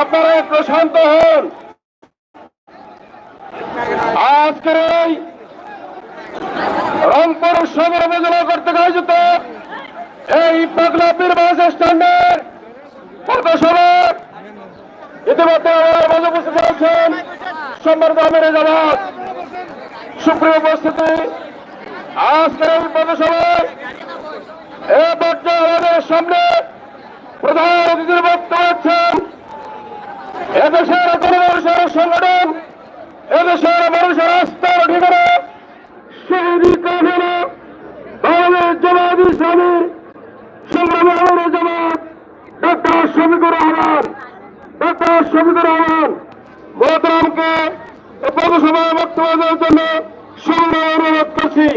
আপনারা একটু শান্ত হন। আজকের এই রংপুর সদর উপজেলা কর্তৃক আয়োজিত এই পাগলাপির বাস স্ট্যান্ডের পথসভার ইতিমধ্যে আমার মাঝে উপস্থিত রয়েছেন সম্মানিত আমির জামাত। সুপ্রিয় উপস্থিতি, আজকের এই পথসভায় এ পর্যায়ে আমাদের সামনে প্রধান অতিথির এদেশের গণমানুষের সংগঠন, এদেশের মানুষের আস্থার ঠিকানা শহীদ কারখানা বাংলাদেশ জামাত ইসলামের সংগ্রামী আমাদের জামাত ডক্টর শফিকুর রহমান ডক্টর শফিকুর রহমান মোহতরামকে পৌরসভায় বক্তব্য দেওয়ার জন্য সংগ্রাম অনুরোধ করছি।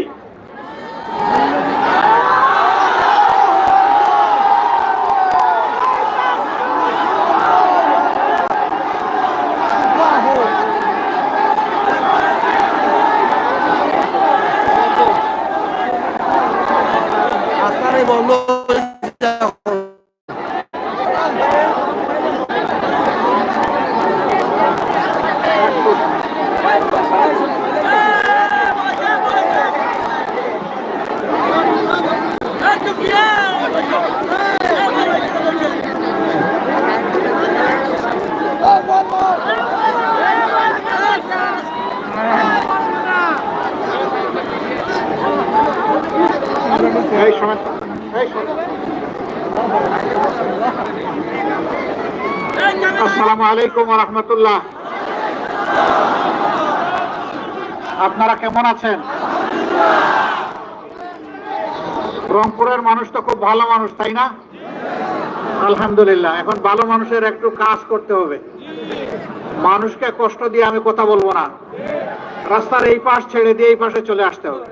আসসালামু আলাইকুম রহমতুল্লাহ। আপনারা কেমন আছেন? রংপুরের মানুষ তো খুব ভালো মানুষ, তাই না? আলহামদুলিল্লাহ, এখন ভালো মানুষের একটু কাজ করতে হবে। মানুষকে কষ্ট দিয়ে আমি কথা বলব না। রাস্তার এই পাশ ছেড়ে দিয়ে এই পাশে চলে আসতে হবে।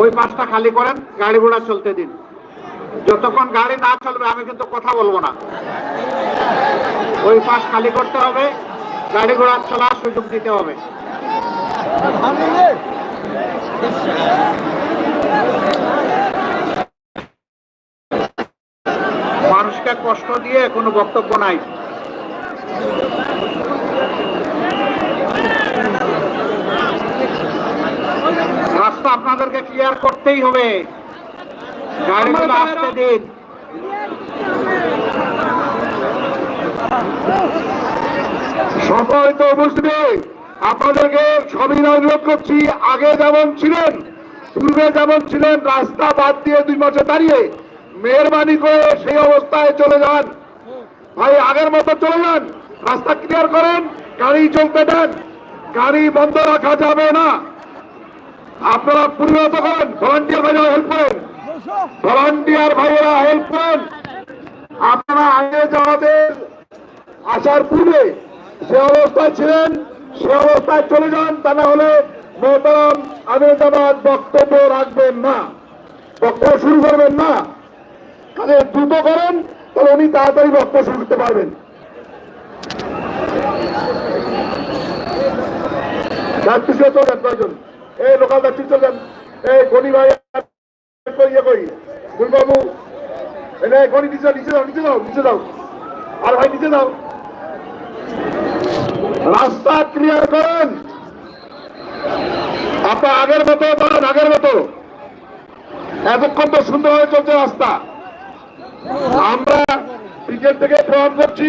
ওই পাশটা খালি করেন গাড়ি ঘোড়া চলতে দিন। যতক্ষণ গাড়ি না চলবে, আমি কিন্তু কথা বলব না। ওই পাশ খালি করতে হবে, গাড়ি ঘোড়া চলার সুযোগ দিতে হবে। মানুষকে কষ্ট দিয়ে কোনো বক্তব্য নাই। রাস্তা আপনাদেরকে ক্লিয়ার করতেই হবে। দিন। সম্মানিত উপস্থিতি, আপনাদেরকে সবিনয় অনুরোধ করছি, আগে যেমন ছিলেন, পূর্বে যেমন ছিলেন, রাস্তা বাদ দিয়ে দুই মাসে দাঁড়িয়ে মেহরবানি করে সেই অবস্থায় চলে যান। ভাই, আগের মতো চলে যান। রাস্তা ক্লিয়ার করেন, গাড়ি চলতে দেন। গাড়ি বন্ধ রাখা যাবে না। আপনারা পরিণত করেন ভলান্টিয়ার ভাইরা হেল্প করেন। ভলান্টিয়ার ভাইয়েরা, হেল্প করেন। আপনারা আগে যাদের আসার পূর্বে সে অবস্থায় ছিলেন, সে অবস্থায় চলে যান, তা না হলে মোহতারাম আমেদাবাদ বক্তব্য রাখবেন না। বক্তব্য শুরু করবেন না। কাজে দ্রুত করেন, তাহলে উনি তাড়াতাড়ি বক্তব্য শুরু করতে পারবেন। যাত্রী চলে যান এই লোকাল যাত্রী চলে এই গনি ভাই ইয়ে এনে গনি নিচে নিচে দাও নিচে দাও নিচে দাও। আর ভাই, নিচে দাও। রাস্তা ক্লিয়ার করেন। আপনার আগের মতো দাঁড়ান আগের মতো। এতক্ষণ তো সুন্দরভাবে চলছে রাস্তা। আমরা বিকেল থেকে প্রমাণ করছি,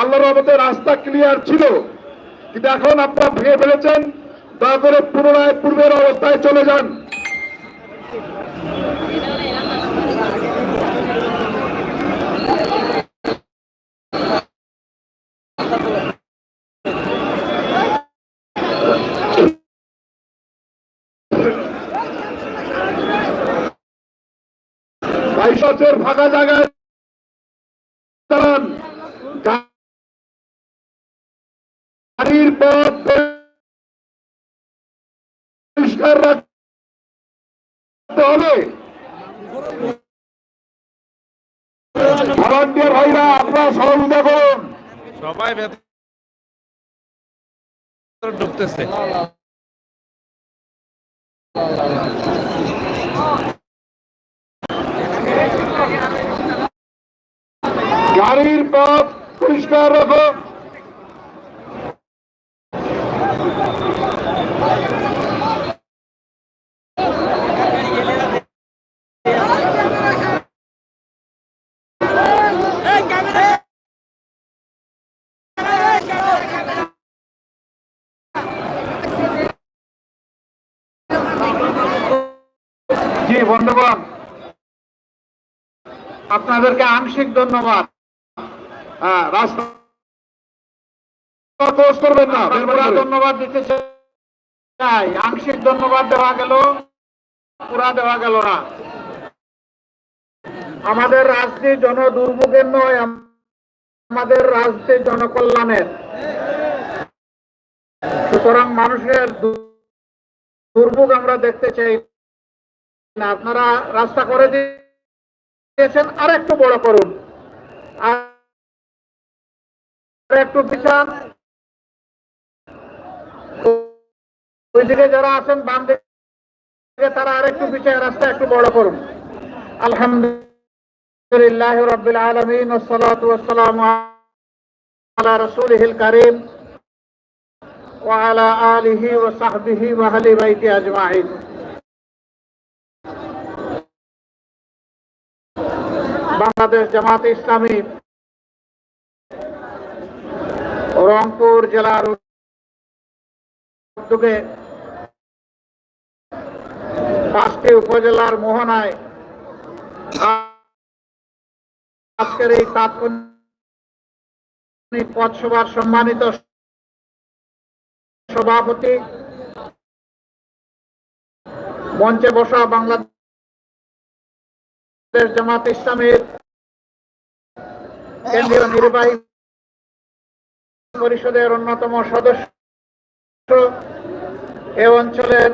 আল্লাহর রহমতে রাস্তা ক্লিয়ার ছিল। কিন্তু এখন আপনারা ভেঙে ফেলেছেন। দয়া করে পুনরায় পূর্বের অবস্থায় চলে যান। বাইশ বছর ফাঁকা জায়গায় পথ পরিষ্কার রাখতে হবে। ভলান্টিয়ার ভাইরা আপনারা সহযোগিতা করুন। সবাই ঢুকতেছে। গাড়ির পথ পরিষ্কার রাখো। বন্ধুগণ, আপনাদেরকে আংশিক ধন্যবাদ। হ্যাঁ ধন্যবাদ দিতে চাই। আংশিক ধন্যবাদ দেওয়া গেল, পুরা দেওয়া গেল না। আমাদের রাজনীতি জন দুর্ভোগের নয়, আমাদের রাজনীতি জনকল্যাণের। সুতরাং মানুষের দুর্ভোগ আমরা দেখতে চাই। আপনারা রাস্তা করে দিয়েছেন আর একটু বড় করুন আর একটু পিছান ওইদিকে যারা আছেন বাম দিকে তারা আরেকটু পিছিয়ে রাস্তা একটু বড় করুন আলহামদুলিল্লাহ রবিল আলমিন ওসালাম আলা রসুলহিল করিম وعلى آله وصحبه وأهل بيته أجمعين বাংলাদেশ জামাত ইসলামী রংপুর জেলার উদ্যোগে পাঁচটি উপজেলার মোহনায় আজকের এই তাৎক্ষণিক পথসভার সম্মানিত সভাপতি মঞ্চে বসা বাংলাদেশ জামাত ইসলামের কেন্দ্রীয় নির্বাহী পরিষদের অন্যতম সদস্য এ অঞ্চলের